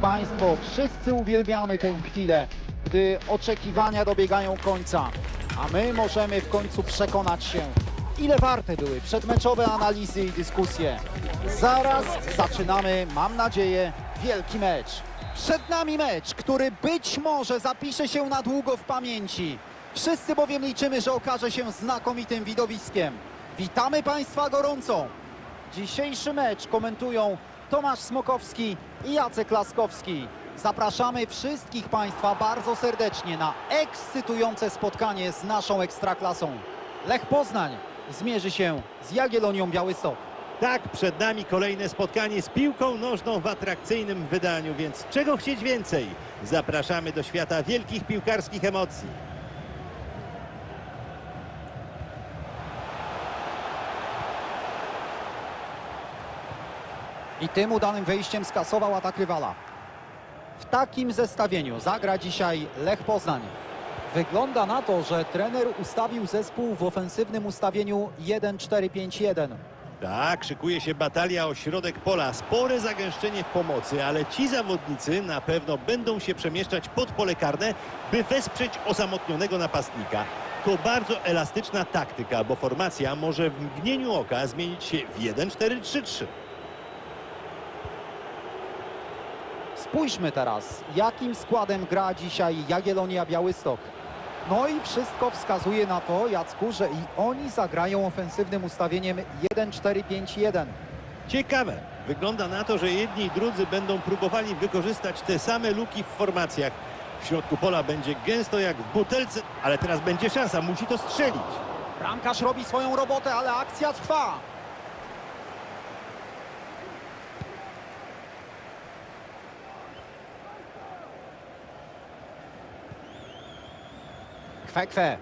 Państwo, wszyscy uwielbiamy tę chwilę, gdy oczekiwania dobiegają końca, a my możemy w końcu przekonać się, ile warte były przedmeczowe analizy i dyskusje. Zaraz zaczynamy, mam nadzieję, wielki mecz. Przed nami mecz, który być może zapisze się na długo w pamięci. Wszyscy bowiem liczymy, że okaże się znakomitym widowiskiem. Witamy Państwa gorąco. Dzisiejszy mecz komentują Tomasz Smokowski i Jacek Laskowski. Zapraszamy wszystkich Państwa bardzo serdecznie na ekscytujące spotkanie z naszą Ekstraklasą. Lech Poznań zmierzy się z Jagiellonią Białystok. Tak, przed nami kolejne spotkanie z piłką nożną w atrakcyjnym wydaniu, więc czego chcieć więcej? Zapraszamy do świata wielkich piłkarskich emocji. I tym udanym wejściem skasował atak rywala. W takim zestawieniu zagra dzisiaj Lech Poznań. Wygląda na to, że trener ustawił zespół w ofensywnym ustawieniu 1-4-5-1. Tak, szykuje się batalia o środek pola. Spore zagęszczenie w pomocy, ale ci zawodnicy na pewno będą się przemieszczać pod pole karne, by wesprzeć osamotnionego napastnika. To bardzo elastyczna taktyka, bo formacja może w mgnieniu oka zmienić się w 1-4-3-3. Spójrzmy teraz, jakim składem gra dzisiaj Jagiellonia Białystok. No i wszystko wskazuje na to, Jacku, że i oni zagrają ofensywnym ustawieniem 1-4-5-1. Ciekawe. Wygląda na to, że jedni i drudzy będą próbowali wykorzystać te same luki w formacjach. W środku pola będzie gęsto jak w butelce, ale teraz będzie szansa, musi to strzelić. Bramkarz robi swoją robotę, ale akcja trwa. Kwe, kwe.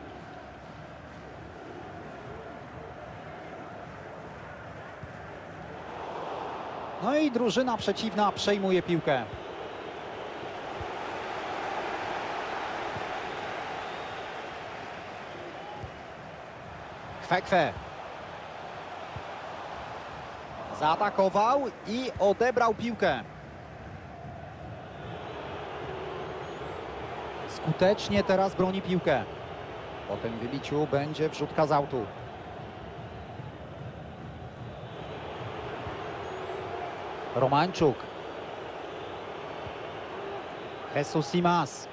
No i drużyna przeciwna przejmuje piłkę. Kwe, kwe. Zaatakował i odebrał piłkę. Skutecznie teraz broni piłkę. Po tym wybiciu będzie wrzutka z autu. Romańczuk. Jesus Simas.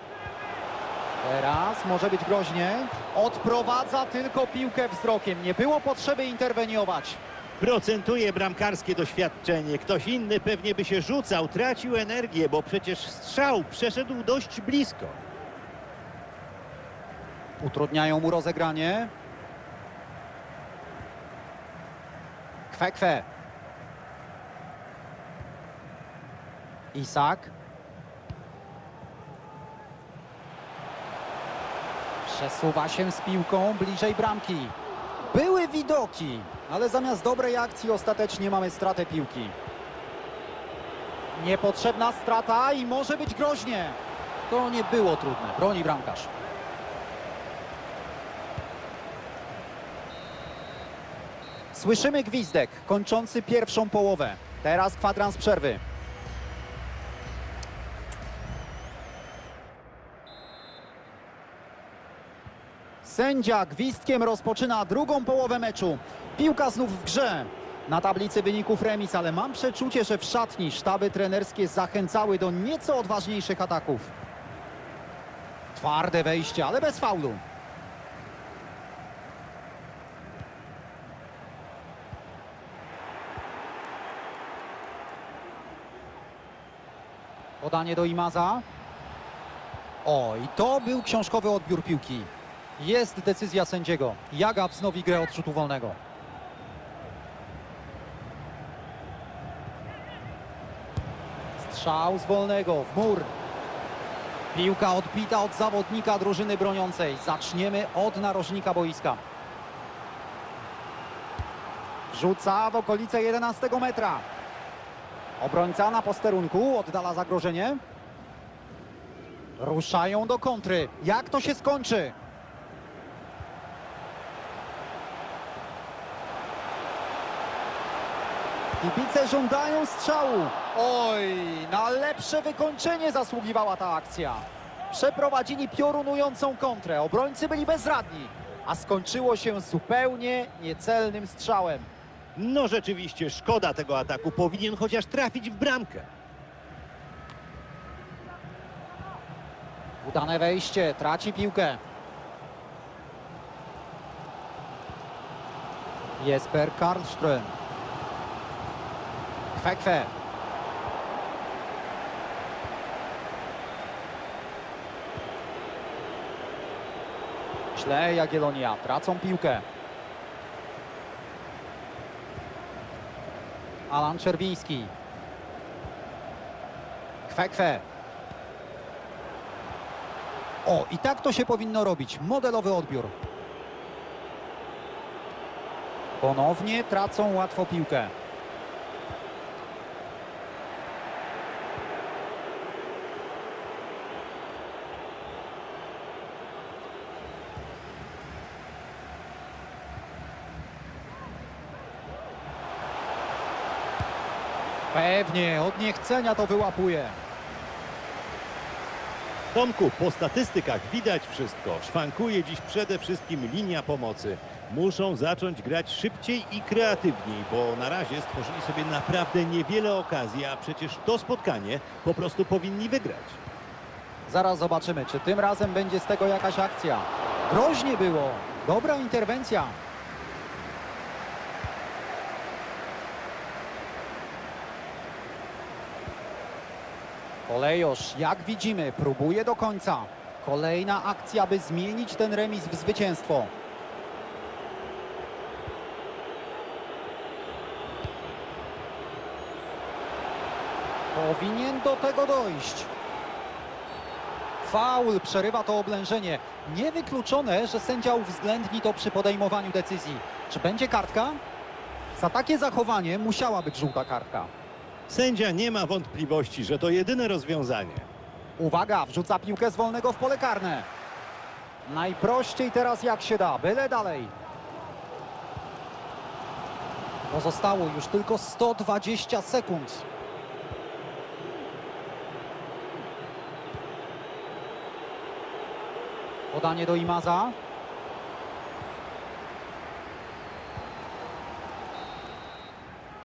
Teraz może być groźnie. Odprowadza tylko piłkę wzrokiem. Nie było potrzeby interweniować. Procentuje bramkarskie doświadczenie. Ktoś inny pewnie by się rzucał, tracił energię, bo przecież strzał przeszedł dość blisko. Utrudniają mu rozegranie. Kwe, kwe. Isak. Przesuwa się z piłką bliżej bramki. Były widoki, ale zamiast dobrej akcji ostatecznie mamy stratę piłki. Niepotrzebna strata i może być groźnie. To nie było trudne. Broni bramkarz. Słyszymy gwizdek kończący pierwszą połowę. Teraz kwadrans przerwy. Sędzia gwizdkiem rozpoczyna drugą połowę meczu. Piłka znów w grze. Na tablicy wyników remis, ale mam przeczucie, że w szatni sztaby trenerskie zachęcały do nieco odważniejszych ataków. Twarde wejście, ale bez faulu. Podanie do Imaza. O, i to był książkowy odbiór piłki. Jest decyzja sędziego. Jaga wznowi grę od rzutu wolnego. Strzał z wolnego w mur. Piłka odbita od zawodnika drużyny broniącej. Zaczniemy od narożnika boiska. Rzuca w okolice 11 metra. Obrońca na posterunku oddala zagrożenie. Ruszają do kontry. Jak to się skończy? Kibice żądają strzału. Oj, na lepsze wykończenie zasługiwała ta akcja. Przeprowadzili piorunującą kontrę. Obrońcy byli bezradni, a skończyło się zupełnie niecelnym strzałem. No rzeczywiście, szkoda tego ataku. Powinien chociaż trafić w bramkę. Udane wejście, traci piłkę. Jesper Karlström. Kwekwe. Źle Jagiellonia, tracą piłkę. Alan Czerwiński. Kwekwe. O, i tak to się powinno robić. Modelowy odbiór. Ponownie tracą łatwo piłkę. Pewnie, od niechcenia to wyłapuje. Tomku, po statystykach widać wszystko. Szwankuje dziś przede wszystkim linia pomocy. Muszą zacząć grać szybciej i kreatywniej, bo na razie stworzyli sobie naprawdę niewiele okazji, a przecież to spotkanie po prostu powinni wygrać. Zaraz zobaczymy, czy tym razem będzie z tego jakaś akcja. Groźnie było. Dobra interwencja. Kolejosz, jak widzimy, próbuje do końca. Kolejna akcja, by zmienić ten remis w zwycięstwo. Powinien do tego dojść. Faul przerywa to oblężenie. Niewykluczone, że sędzia uwzględni to przy podejmowaniu decyzji. Czy będzie kartka? Za takie zachowanie musiała być żółta kartka. Sędzia nie ma wątpliwości, że to jedyne rozwiązanie. Uwaga, wrzuca piłkę z wolnego w pole karne. Najprościej teraz jak się da, byle dalej. Pozostało już tylko 120 sekund. Podanie do Imaza.